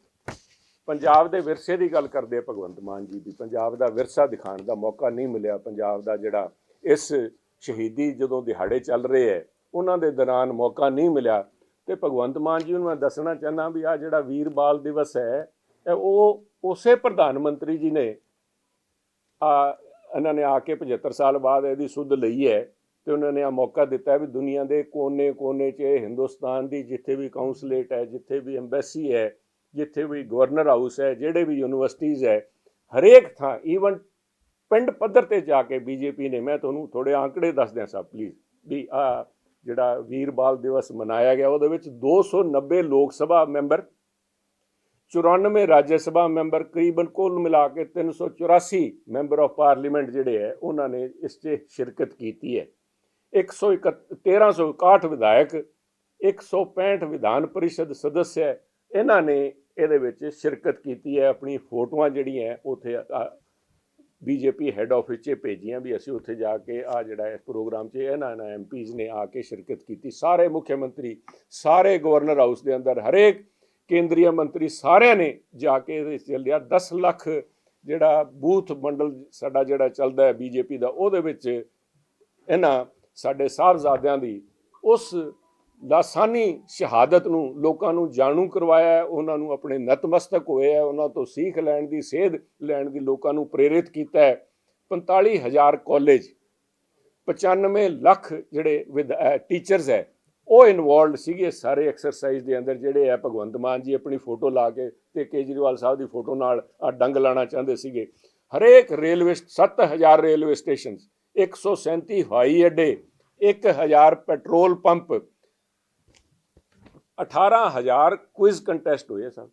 S1: ਪੰਜਾਬ ਦੇ ਵਿਰਸੇ ਦੀ ਗੱਲ ਕਰਦੇ ਭਗਵੰਤ ਮਾਨ ਜੀ ਦੀ, ਪੰਜਾਬ ਦਾ ਵਿਰਸਾ ਦਿਖਾਉਣ ਦਾ ਮੌਕਾ ਨਹੀਂ ਮਿਲਿਆ। ਪੰਜਾਬ ਦਾ ਜਿਹੜਾ ਇਸ ਸ਼ਹੀਦੀ ਜਦੋਂ ਦਿਹਾੜੇ ਚੱਲ ਰਹੇ ਹੈ ਉਹਨਾਂ ਦੇ ਦੌਰਾਨ ਮੌਕਾ ਨਹੀਂ ਮਿਲਿਆ। ਤੇ ਭਗਵੰਤ ਮਾਨ ਜੀ ਨੂੰ ਮੈਂ ਦੱਸਣਾ ਚਾਹੁੰਦਾ ਵੀ ਆ ਜਿਹੜਾ ਵੀਰ ਬਾਲ ਦਿਵਸ ਹੈ ਇਹ ਉਹ ਉਸੇ ਪ੍ਰਧਾਨ ਮੰਤਰੀ ਜੀ ਨੇ ਆ, ਇਹਨਾਂ ਨੇ ਆ ਕੇ 75 ਸਾਲ ਬਾਅਦ ਇਹਦੀ ਸੁੱਧ ਲਈ ਹੈ ਤੇ ਉਹਨਾਂ ਨੇ ਆ ਮੌਕਾ ਦਿੱਤਾ ਵੀ ਦੁਨੀਆ ਦੇ ਕੋਨੇ-ਕੋਨੇ 'ਚ ਹਿੰਦੁਸਤਾਨ ਦੀ ਜਿੱਥੇ ਵੀ ਕਾਉਂਸਲੇਟ ਹੈ ਜਿੱਥੇ ਵੀ ਐਮਬੈਸੀ ਹੈ ਜਿੱਥੇ ਵੀ ਗਵਰਨਰ ਹਾਊਸ ਹੈ ਜਿਹੜੇ ਵੀ ਯੂਨੀਵਰਸਿਟੀਜ਼ ਹੈ ਹਰੇਕ ਥਾਂ, ਈਵਨ ਪਿੰਡ ਪੱਧਰ ਤੇ ਜਾ ਕੇ ਬੀਜੇਪੀ ਨੇ, ਮੈਂ ਤੁਹਾਨੂੰ ਥੋੜੇ ਆંકੜੇ ਦੱਸ ਦਿਆਂ ਸਭ ਪਲੀਜ਼ ਵੀ ਆ ਜਿਹੜਾ ਵੀਰ ਬਾਲ ਦਿਵਸ ਮਨਾਇਆ ਗਿਆ, ਉਹਦੇ ਵਿੱਚ 290 ਲੋਕ ਸਭਾ ਮੈਂਬਰ 94 ਰਾਜ ਸਭਾ ਮੈਂਬਰ, ਕਰੀਬਨ ਕੁੱਲ ਮਿਲਾ ਕੇ 384 ਮੈਂਬਰ ਆਫ ਪਾਰਲੀਮੈਂਟ ਜਿਹੜੇ ਹੈ, ਉਹਨਾਂ ਨੇ ਇਸ 'ਚ ਸ਼ਿਰਕਤ ਕੀਤੀ ਹੈ। 161 1361 ਵਿਧਾਇਕ 165 ਵਿਧਾਨ ਪਰਿਸ਼ਦ ਸਦੱਸਿਆ ਇਹਨਾਂ ਨੇ ਇਹਦੇ ਵਿੱਚ ਸ਼ਿਰਕਤ ਕੀਤੀ ਹੈ, ਆਪਣੀ ਫੋਟੋਆਂ ਜਿਹੜੀਆਂ ਉਥੇ ਬੀਜੇਪੀ ਹੈੱਡ ਆਫਿਸ 'ਚ ਭੇਜੀਆਂ ਵੀ ਅਸੀਂ ਉੱਥੇ ਜਾ ਕੇ ਆ ਜਿਹੜਾ ਇਸ ਪ੍ਰੋਗਰਾਮ 'ਚ ਇਹਨਾਂ ਨਾ ਐਮਪੀਜ਼ ਨੇ ਆ ਕੇ ਸ਼ਿਰਕਤ ਕੀਤੀ। ਸਾਰੇ ਮੁੱਖ ਮੰਤਰੀ, ਸਾਰੇ ਗਵਰਨਰ ਹਾਊਸ ਦੇ ਅੰਦਰ ਹਰੇਕ ਕੇਂਦਰੀ ਮੰਤਰੀ ਸਾਰਿਆਂ ਨੇ ਜਾ ਕੇ ਇਹਦੇ 'ਚ ਚੱਲਿਆ। 10 ਲੱਖ ਜਿਹੜਾ ਬੂਥ ਮੰਡਲ ਸਾਡਾ ਜਿਹੜਾ ਚੱਲਦਾ ਹੈ ਬੀਜੇਪੀ ਦਾ, ਉਹਦੇ ਵਿੱਚ ਇਹਨਾਂ ਸਾਡੇ ਸਾਹਿਬਜ਼ਾਦਿਆਂ ਦੀ ਉਸ ਲਾਸਾਨੀ ਸ਼ਹਾਦਤ ਨੂੰ ਲੋਕਾਂ ਨੂੰ ਜਾਣੂ ਕਰਵਾਇਆ ਹੈ, ਉਹਨਾਂ ਨੂੰ ਆਪਣੇ ਨਤਮਸਤਕ ਹੋਏ ਹੈ ਉਹਨਾਂ ਤੋਂ ਸਿੱਖ ਲੈਣ ਦੀ ਸੇਧ ਲੈਣ ਦੀ ਲੋਕਾਂ ਨੂੰ ਪ੍ਰੇਰਿਤ ਕੀਤਾ ਹੈ। 45000 ਕਾਲਜ 95 ਲੱਖ ਜਿਹੜੇ ਵਿਦ ਟੀਚਰਸ ਹੈ ਉਹ ਇਨਵੋਲਡ ਸੀਗੇ ਸਾਰੇ ਐਕਸਰਸਾਈਜ਼ ਦੇ ਅੰਦਰ ਜਿਹੜੇ ਹੈ ਭਗਵੰਤ ਮਾਨ ਜੀ ਆਪਣੀ ਫੋਟੋ ਲਾ ਕੇ ਤੇ ਕੇਜਰੀਵਾਲ ਸਾਹਿਬ ਦੀ ਫੋਟੋ ਨਾਲ ਆਹ ਡੰਗ ਲਾਣਾ ਚਾਹੁੰਦੇ ਸੀਗੇ। ਹਰੇਕ ਰੇਲਵੇ 7000 ਰੇਲਵੇ ਸਟੇਸ਼ਨਸ 137 ਹਵਾਈ ਅੱਡੇ 1000 ਪੈਟਰੋਲ ਪੰਪ 18000 ਕੁਇਜ਼ ਕੰਟੈਸਟ ਹੋਏ ਸਨ।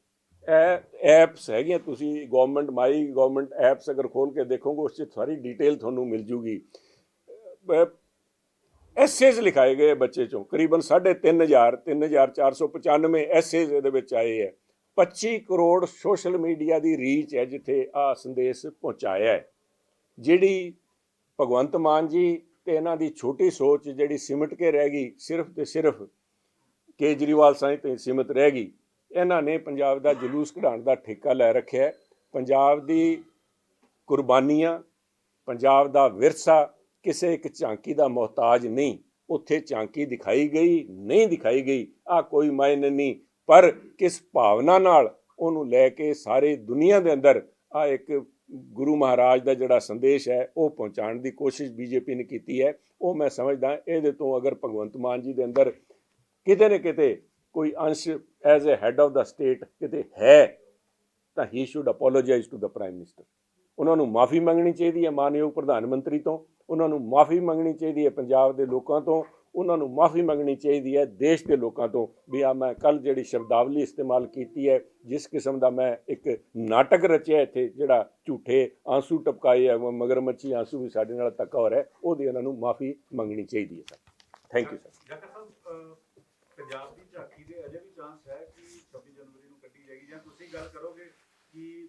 S1: ਇਹ ਐਪਸ ਹੈਗੀਆਂ, ਤੁਸੀਂ ਗਵਰਨਮੈਂਟ ਮਾਈ ਗਵਰਨਮੈਂਟ ਐਪਸ ਅਗਰ ਖੋਲ ਕੇ ਦੇਖੋਗੇ, ਉਸ 'ਚ ਸਾਰੀ ਡਿਟੇਲ ਤੁਹਾਨੂੰ ਮਿਲ ਜੂਗੀ। ਐਸੇਜ਼ ਲਿਖਾਏ ਗਏ ਬੱਚੇ ਚੋਂ। ਕਰੀਬਨ 3500 3495 ਐਸੇਜ਼ ਇਹਦੇ ਵਿੱਚ ਆਏ ਹੈ। 25 ਕਰੋੜ ਸੋਸ਼ਲ ਮੀਡੀਆ ਦੀ ਰੀਚ ਹੈ, ਜਿੱਥੇ ਆ ਸੰਦੇਸ਼ ਪਹੁੰਚਾਇਆ ਹੈ। ਜਿਹੜੀ ਭਗਵੰਤ ਮਾਨ ਜੀ ਤੇ ਇਹਨਾਂ ਦੀ ਛੋਟੀ ਸੋਚ ਜਿਹੜੀ ਸਿਮਟ ਕੇ ਰਹਿ ਗਈ, ਸਿਰਫ ਤੇ ਸਿਰਫ ਕੇਜਰੀਵਾਲ ਸਾਹਿਬ ਤੇ ਸੀਮਤ ਰਹਿ ਗਈ। ਇਹਨਾਂ ਨੇ ਪੰਜਾਬ ਦਾ ਜਲੂਸ ਕਢਾਉਣ ਦਾ ਠੇਕਾ ਲੈ ਰੱਖਿਆ ਪੰਜਾਬ ਦੀ ਕੁਰਬਾਨੀਆਂ, ਪੰਜਾਬ ਦਾ ਵਿਰਸਾ ਕਿਸੇ ਇੱਕ ਝਾਂਕੀ ਦਾ ਮੁਹਤਾਜ ਨਹੀਂ। ਉੱਥੇ ਝਾਂਕੀ ਦਿਖਾਈ ਗਈ, ਨਹੀਂ ਦਿਖਾਈ ਗਈ ਆ ਕੋਈ ਮਾਇਨੇ ਨਹੀਂ। ਪਰ ਕਿਸ ਭਾਵਨਾ ਨਾਲ ਉਹਨੂੰ ਲੈ ਕੇ ਸਾਰੇ ਦੁਨੀਆ ਦੇ ਅੰਦਰ ਆ ਇੱਕ ਗੁਰੂ ਮਹਾਰਾਜ ਦਾ ਜਿਹੜਾ ਸੰਦੇਸ਼ ਹੈ, ਉਹ ਪਹੁੰਚਾਉਣ ਦੀ ਕੋਸ਼ਿਸ਼ ਬੀਜੇਪੀ ਨੇ ਕੀਤੀ ਹੈ। ਉਹ ਮੈਂ ਸਮਝਦਾ, ਇਹਦੇ ਤੋਂ ਅਗਰ ਭਗਵੰਤ ਮਾਨ ਜੀ ਦੇ ਅੰਦਰ ਕਿਤੇ ਨਾ ਕਿਤੇ ਕੋਈ ਅੰਸ਼ as a head of the state ਕਿਤੇ ਹੈ, ਤਾਂ ਹੀ should apologise to the prime minister ਉਹਨਾਂ ਨੂੰ ਮਾਫੀ ਮੰਗਣੀ ਚਾਹੀਦੀ ਹੈ ਮਾਨਯੋਗ ਪ੍ਰਧਾਨ ਮੰਤਰੀ ਤੋਂ, ਉਹਨਾਂ ਨੂੰ ਮਾਫੀ ਮੰਗਣੀ ਚਾਹੀਦੀ ਹੈ ਪੰਜਾਬ ਦੇ ਲੋਕਾਂ ਤੋਂ, ਉਹਨਾਂ ਨੂੰ ਮਾਫੀ ਮੰਗਣੀ ਚਾਹੀਦੀ ਹੈ ਦੇਸ਼ ਦੇ ਲੋਕਾਂ ਤੋਂ ਵੀ ਆ ਮੈਂ ਕੱਲ ਜਿਹੜੀ ਸ਼ਬਦਾਵਲੀ ਇਸਤੇਮਾਲ ਕੀਤੀ ਹੈ, ਜਿਸ ਕਿਸਮ ਦਾ ਮੈਂ ਇੱਕ ਨਾਟਕ ਰਚਿਆ ਇੱਥੇ, ਜਿਹੜਾ ਝੂਠੇ ਆਂਸੂ ਟਪਕਾਏ ਹੈ ਮਗਰਮੱਛੀ ਆਂਸੂ ਵੀ ਸਾਡੇ ਨਾਲ ਧੱਕਾ ਹੋ ਰਿਹਾ ਉਹਦੀ ਉਹਨਾਂ ਨੂੰ ਮਾਫੀ ਮੰਗਣੀ ਚਾਹੀਦੀ ਹੈ, sir. Thank you sir
S2: Punjab ਦੀ ਝਾਕੀ ਦੇ ਅਜੇ ਵੀ ਚਾਂਸ ਹੈ ਕਿ 26 ਜਨਵਰੀ ਨੂੰ ਕੱਢੀ ਜਾਏਗੀ ਜਾਂ ਤੁਸੀਂ ਗੱਲ ਕਰੋਗੇ ਕਿ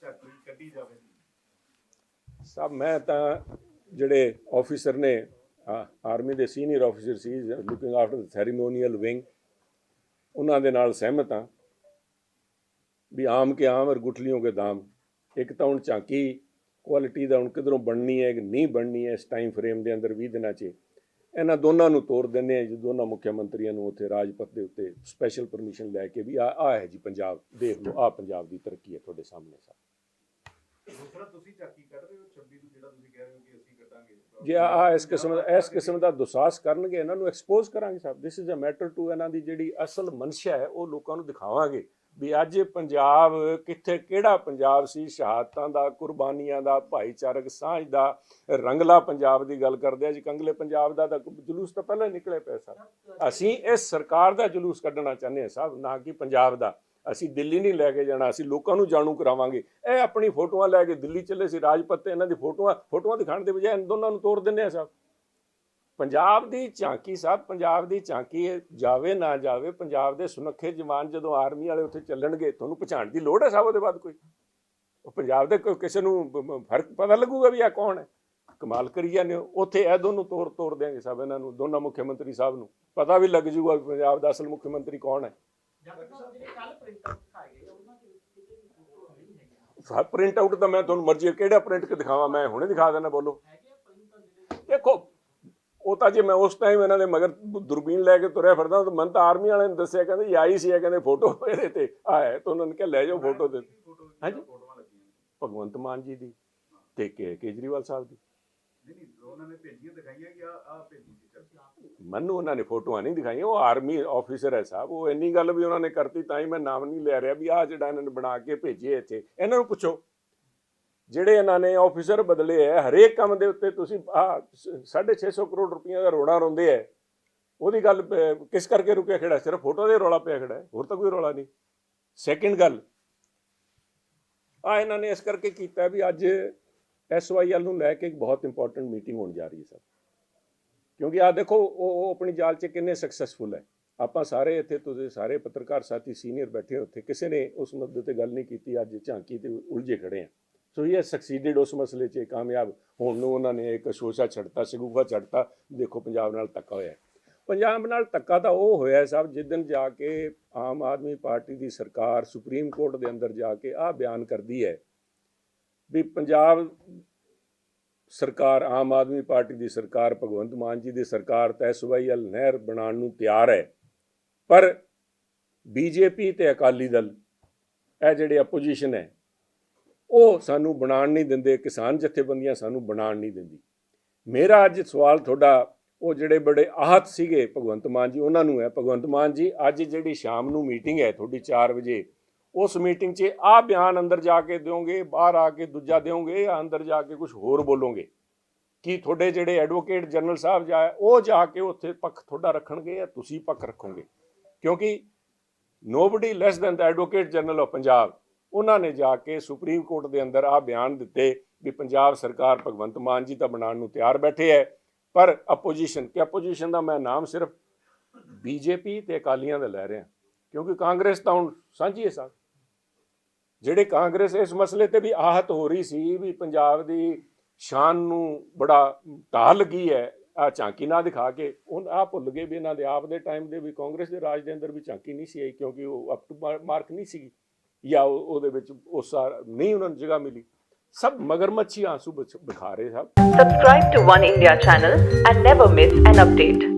S2: ਝਾਕੀ ਕੱਢੀ ਜਾਵੇ?
S1: ਸਭ, ਮੈਂ ਤਾਂ ਜਿਹੜੇ ਆਫੀਸਰ ਨੇ ਆਰਮੀ ਦੇ senior officer C looking after the ceremonial wing ਉਹਨਾਂ ਦੇ ਨਾਲ ਸਹਿਮਤ ਹਾਂ ਵੀ ਆਮ ਕੇ ਆਮ ਔਰ ਗੁਠਲੀਆਂ ਕੇ ਦਾਮ। ਇੱਕ ਤਾਂ ਹੁਣ ਝਾਕੀ ਕੁਆਲਿਟੀ ਦਾ ਹੁਣ ਕਿਧਰੋਂ ਬਣਨੀ ਹੈ ਕਿ ਨਹੀਂ ਬਣਨੀ ਹੈ ਇਸ ਟਾਈਮ ਫਰੇਮ ਦੇ ਅੰਦਰ 20 ਦਿਨਾਂ 'ਚ। ਇਹਨਾਂ ਦੋਨਾਂ ਨੂੰ ਤੋੜ ਦਿੰਦੇ ਆ ਜੀ ਦੋਨਾਂ ਮੁੱਖ ਮੰਤਰੀਆਂ ਨੂੰ ਉੱਥੇ ਰਾਜਪਥ ਦੇ ਉੱਤੇ ਸਪੈਸ਼ਲ ਪਰਮਿਸ਼ਨ ਲੈ ਕੇ ਵੀ ਆ ਆ ਹੈ ਜੀ ਪੰਜਾਬ ਦੇਖ ਲਓ ਆ ਪੰਜਾਬ ਦੀ ਤਰੱਕੀ ਹੈ ਤੁਹਾਡੇ ਸਾਹਮਣੇ ਸਰ
S2: ਦੂਸਰਾ ਤੁਸੀਂ ਝਾਕੀ ਕੱਢ ਰਹੇ ਹੋ 26 ਨੂੰ ਜਿਹੜਾ ਤੁਸੀਂ ਕਹਿ ਰਹੇ ਹੋ ਕਿ ਅਸੀਂ ਕੱਢਾਂਗੇ
S1: ਜੇ ਆ ਇਸ ਕਿਸਮ ਦਾ ਇਸ ਕਿਸਮ ਦਾ ਦੁਸਾਸ ਕਰਨਗੇ ਇਹਨਾਂ ਨੂੰ ਐਕਸਪੋਜ਼ ਕਰਾਂਗੇ ਸਾਹਿਬ this is a matter to ਇਹਨਾਂ ਦੀ ਜਿਹੜੀ ਅਸਲ ਮਨਸ਼ਾ ਹੈ ਉਹ ਲੋਕਾਂ ਨੂੰ ਦਿਖਾਵਾਂਗੇ। ਵੀ ਅੱਜ ਪੰਜਾਬ ਕਿੱਥੇ, ਕਿਹੜਾ ਪੰਜਾਬ ਸੀ? ਸ਼ਹਾਦਤਾਂ ਦਾ, ਕੁਰਬਾਨੀਆਂ ਦਾ, ਭਾਈਚਾਰਕ ਸਾਂਝ ਦਾ ਰੰਗਲਾ ਪੰਜਾਬ ਦੀ ਗੱਲ ਕਰਦੇ ਆ। ਜੀ ਕੰਗਲੇ ਪੰਜਾਬ ਦਾ ਤਾਂ ਜਲੂਸ ਤਾਂ ਪਹਿਲਾਂ ਹੀ ਨਿਕਲੇ ਪਿਆ ਸਰ ਅਸੀਂ ਇਸ ਸਰਕਾਰ ਦਾ ਜਲੂਸ ਕੱਢਣਾ ਚਾਹੁੰਦੇ ਹਾਂ ਸਾਹਿਬ, ਨਾ ਕਿ ਪੰਜਾਬ ਦਾ। ਅਸੀਂ ਦਿੱਲੀ ਨਹੀਂ ਲੈ ਕੇ ਜਾਣਾ, ਅਸੀਂ ਲੋਕਾਂ ਨੂੰ ਜਾਣੂ ਕਰਾਵਾਂਗੇ। ਇਹ ਆਪਣੀ ਫੋਟੋਆਂ ਲੈ ਕੇ ਦਿੱਲੀ ਚੱਲੇ ਸੀ। ਰਾਜਪਤ ਤੇ ਇਹਨਾਂ ਦੀ ਫੋਟੋਆਂ ਫੋਟੋਆਂ ਦਿਖਾਉਣ ਦੇ ਬਜਾਏ ਦੋਨਾਂ ਨੂੰ ਤੋੜ ਦਿੰਦੇ ਆ ਸਾਹਿਬ। ਪੰਜਾਬ ਦੀ ਝਾਂਕੀ ਸਾਹਿਬ ਪੰਜਾਬ ਦੀ ਝਾਂਕੀ ਜਾਵੇ ਨਾ ਜਾਵੇ, ਪੰਜਾਬ ਦੇ ਸੁਨੱਖੇ ਜਵਾਨ ਜਦੋਂ ਆਰਮੀ ਵਾਲੇ ਉੱਥੇ ਚੱਲਣਗੇ, ਤੁਹਾਨੂੰ ਪਛਾਣ ਦੀ ਲੋੜ ਹੈ ਸਾਹਿਬ ਉਹਦੇ ਬਾਅਦ ਕੋਈ? ਉਹ ਪੰਜਾਬ ਦੇ ਕਿਸੇ ਨੂੰ ਫ਼ਰਕ ਪਤਾ ਲੱਗੂਗਾ ਵੀ ਆ ਕੌਣ ਹੈ? ਕਮਾਲ ਕਰੀ ਜਾਂਦੇ ਹੋ। ਉੱਥੇ ਇਹ ਦੋਨੋਂ ਤੋੜ ਤੋੜ ਦੇਣਗੇ ਸਭ ਇਹਨਾਂ ਨੂੰ, ਦੋਨਾਂ ਮੁੱਖ ਮੰਤਰੀ ਸਾਹਿਬ ਨੂੰ। ਪਤਾ ਵੀ ਲੱਗ ਜੂਗਾ ਪੰਜਾਬ ਦਾ ਅਸਲ ਮੁੱਖ ਮੰਤਰੀ ਕੌਣ ਹੈ।
S3: ਡਾਕਟਰ ਪ੍ਰਿੰਟ ਆਊਟ
S1: ਤਾਂ ਮੈਂ ਤੁਹਾਨੂੰ ਮਰਜ਼ੀ ਕਿਹੜਾ ਪ੍ਰਿੰਟ ਕਿ ਦਿਖਾਵਾਂ, ਮੈਂ ਹੁਣੇ ਦਿਖਾ ਦਿੰਦਾ ਬੋਲੋ। ਦੇਖੋ ਉਹ ਤਾਂ ਜੇ ਮੈਂ ਉਸ ਟਾਈਮ ਇਹਨਾਂ ਦੇ ਮਗਰ ਦੁਰਬੀਨ ਲੈ ਕੇ ਤੁਰਿਆ ਫਿਰਦਾ ਤਾਂ ਮਨ ਤਾਂ ਆਰਮੀ ਵਾਲਿਆਂ ਨੇ ਦੱਸਿਆ ਕਹਿੰਦੇ ਆਈ ਸੀ ਇਹ ਕਹਿੰਦੇ ਫੋਟੋ ਇਹਦੇ ਤੇ ਆਇਆ ਤਾਂ ਉਹਨਾਂ ਨੇ ਕਿਹਾ ਲੈ ਜਾਓ ਫੋਟੋ
S2: ਫੋਟੋ
S1: ਹਾਂਜੀ। ਭਗਵੰਤ ਮਾਨ ਜੀ ਦੀ ਤੇ ਕੇ ਕੇਜਰੀਵਾਲ ਸਾਹਿਬ ਦੀ।
S2: ਨਹੀਂ ਨਹੀਂ ਉਹਨਾਂ ਨੇ ਭੇਜੀਆਂ ਦਿਖਾਈਆਂ ਕਿ ਆ ਆ ਭੇਜੀ ਸੀ। ਚੱਲ
S1: ਮੈਨੂੰ ਉਹਨਾਂ ਨੇ ਫੋਟੋਆਂ ਨਹੀਂ ਦਿਖਾਈਆਂ ਉਹ ਆਰਮੀ ਆਫੀਸਰ ਹੈ ਸਾਹਿਬ ਉਹ ਇੰਨੀ ਗੱਲ ਵੀ ਉਹਨਾਂ ਨੇ ਕਰਤੀ ਤਾਂ ਹੀ ਮੈਂ ਨਾਮ ਨਹੀਂ ਲੈ ਰਿਹਾ ਵੀ ਆਹ ਜਿਹੜਾ ਇਹਨਾਂ ਨੇ ਬਣਾ ਕੇ ਭੇਜੇ ਇੱਥੇ। ਇਹਨਾਂ ਨੂੰ ਪੁੱਛੋ। ਜਿਹੜੇ ਇਹਨਾਂ ਨੇ ਆਫੀਸਰ ਬਦਲੇ ਹੈ, ਹਰੇਕ ਕੰਮ ਦੇ ਉੱਤੇ ਤੁਸੀਂ ਆ 650 ਕਰੋੜ ਰੁਪਈਆ ਦਾ ਰੋੜਾ ਰੋਂਦੇ ਹੈ। ਉਹਦੀ ਗੱਲ ਕਿਸ ਕਰਕੇ ਰੁਕਿਆ ਖੜਾ ਸਿਰਫ ਫੋਟੋ ਦੇ ਰੌਲਾ ਪਿਆ ਖੜਾ ਹੈ, ਹੋਰ ਤਾਂ ਕੋਈ ਰੌਲਾ ਨਹੀਂ। ਸੈਕਿੰਡ ਗੱਲ, ਆ ਇਹਨਾਂ ਨੇ ਇਸ ਕਰਕੇ ਕੀਤਾ ਵੀ ਅੱਜ ਐਸਵਾਈਐਲ ਨੂੰ ਲੈ ਕੇ ਇੱਕ ਬਹੁਤ ਇੰਪੋਰਟੈਂਟ ਮੀਟਿੰਗ ਹੋਣ ਜਾ ਰਹੀ ਹੈ ਸਰ। ਕਿਉਂਕਿ ਆ ਦੇਖੋ, ਉਹ ਉਹ ਆਪਣੀ ਜਾਲ 'ਚ ਕਿੰਨੇ ਸਕਸੈਸਫੁਲ ਹੈ। ਆਪਾਂ ਸਾਰੇ ਇੱਥੇ ਤੁਸੀਂ ਸਾਰੇ ਪੱਤਰਕਾਰ ਸਾਥੀ ਸੀਨੀਅਰ ਬੈਠੇ ਉੱਥੇ, ਕਿਸੇ ਨੇ ਉਸ ਮੁੱਦੇ ਤੇ ਗੱਲ ਨਹੀਂ ਕੀਤੀ, ਅੱਜ ਝਾਂਕੀ ਤੇ ਉਲਝੇ ਖੜੇ ਆ ਸੋ ਇਹ ਸਕਸੀਡਡ ਉਸ ਮਸਲੇ 'ਚ ਕਾਮਯਾਬ ਹੋਣ ਨੂੰ ਉਹਨਾਂ ਨੇ ਇੱਕ ਸ਼ੋਸ਼ਾ ਛੱਡਤਾ, ਸ਼ਗੂਫਾ ਛੱਡਤਾ, ਦੇਖੋ ਪੰਜਾਬ ਨਾਲ ਧੱਕਾ ਹੋਇਆ। ਪੰਜਾਬ ਨਾਲ ਧੱਕਾ ਤਾਂ ਉਹ ਹੋਇਆ ਸਾਹਿਬ ਜਿੱਦਨ ਜਾ ਕੇ ਆਮ ਆਦਮੀ ਪਾਰਟੀ ਦੀ ਸਰਕਾਰ ਸੁਪਰੀਮ ਕੋਰਟ ਦੇ ਅੰਦਰ ਜਾ ਕੇ ਆ ਬਿਆਨ ਕਰਦੀ ਹੈ ਵੀ ਪੰਜਾਬ ਸਰਕਾਰ, ਆਮ ਆਦਮੀ ਪਾਰਟੀ ਦੀ ਸਰਕਾਰ, ਭਗਵੰਤ ਮਾਨ ਜੀ ਦੀ ਸਰਕਾਰ ਤਾਂ ਅਲ ਨਹਿਰ ਬਣਾਉਣ ਨੂੰ ਤਿਆਰ ਹੈ। ਪਰ ਬੀਜੇਪੀ ਤੇ ਅਕਾਲੀ ਦਲ, ਇਹ ਜਿਹੜੇ ਆਪੋਜੀਸ਼ਨ ਹੈ ਉਹ ਸਾਨੂੰ ਬਣਾਉਣ ਨਹੀਂ ਦਿੰਦੇ, ਕਿਸਾਨ ਜਥੇਬੰਦੀਆਂ ਸਾਨੂੰ ਬਣਾਉਣ ਨਹੀਂ ਦਿੰਦੀ। ਮੇਰਾ ਅੱਜ ਸਵਾਲ ਤੁਹਾਡਾ, ਉਹ ਜਿਹੜੇ ਬੜੇ ਆਹਤ ਸੀਗੇ ਭਗਵੰਤ ਮਾਨ ਜੀ, ਉਹਨਾਂ ਨੂੰ ਹੈ। ਭਗਵੰਤ ਮਾਨ ਜੀ, ਅੱਜ ਜਿਹੜੀ ਸ਼ਾਮ ਨੂੰ ਮੀਟਿੰਗ ਹੈ ਤੁਹਾਡੀ 4 ਵਜੇ, ਉਸ ਮੀਟਿੰਗ 'ਚ ਆ ਬਿਆਨ ਅੰਦਰ ਜਾ ਕੇ ਦਿਓਗੇ, ਬਾਹਰ ਆ ਕੇ ਦੂਜਾ ਦਿਓਗੇ ਜਾਂ ਅੰਦਰ ਜਾ ਕੇ ਕੁਝ ਹੋਰ ਬੋਲੋਗੇ? ਕੀ ਤੁਹਾਡੇ ਜਿਹੜੇ ਐਡਵੋਕੇਟ ਜਨਰਲ ਸਾਹਿਬ ਜਾ, ਉਹ ਜਾ ਕੇ ਉੱਥੇ ਪੱਖ ਤੁਹਾਡਾ ਰੱਖਣਗੇ ਜਾਂ ਤੁਸੀਂ ਪੱਖ ਰੱਖੋਗੇ? ਕਿਉਂਕਿ nobody less than the advocate general of Punjab ਉਹਨਾਂ ਨੇ ਜਾ ਕੇ ਸੁਪਰੀਮ ਕੋਰਟ ਦੇ ਅੰਦਰ ਆ ਬਿਆਨ ਦਿੱਤੇ ਵੀ ਪੰਜਾਬ ਸਰਕਾਰ ਭਗਵੰਤ ਮਾਨ ਜੀ ਤਾਂ ਬਣਾਉਣ ਨੂੰ ਤਿਆਰ ਬੈਠੇ ਹੈ, ਪਰ ਆਪੋਜੀਸ਼ਨ ਕਿ ਆਪੋਜੀਸ਼ਨ ਦਾ ਮੈਂ ਨਾਮ ਸਿਰਫ ਬੀਜੇਪੀ ਤੇ ਅਕਾਲੀਆਂ ਦਾ ਲੈ ਰਿਹਾ ਕਿਉਂਕਿ ਕਾਂਗਰਸ ਤਾਂ ਹੁਣ ਸਾਂਝੀ ਹੈ ਸਾਹਿਬ ਜਿਹੜੇ ਕਾਂਗਰਸ ਇਸ ਮਸਲੇ ਤੇ ਵੀ ਆਹਤ ਹੋ ਰਹੀ ਸੀ ਵੀ ਪੰਜਾਬ ਦੀ ਸ਼ਾਨ ਨੂੰ ਬੜਾ ਢਾਹ ਲੱਗੀ ਹੈ ਆ ਝਾਂਕੀ ਨਾ ਦਿਖਾ ਕੇ ਉਹ ਆ ਭੁੱਲ ਗਏ ਵੀ ਇਹਨਾਂ ਦੇ ਆਪ ਦੇ ਟਾਈਮ ਦੇ ਵੀ ਕਾਂਗਰਸ ਦੇ ਰਾਜ ਦੇ ਅੰਦਰ ਵੀ ਝਾਂਕੀ ਨਹੀਂ ਸੀ ਆਈ ਕਿਉਂਕਿ ਉਹ ਅਪ ਟੂ ਮਾਰਕ ਨਹੀਂ ਸੀਗੀ। ਜਾਂ ਉਹਦੇ ਵਿੱਚ ਉਸ ਨਹੀਂ ਉਹਨਾਂ ਨੂੰ ਜਗ੍ਹਾ ਮਿਲੀ ਸਭ ਮਗਰਮੱਛੀ ਆਂਸੂ ਬਖਾ ਰਹੇ ਸਭ
S4: subscribe to One India channel and never miss an update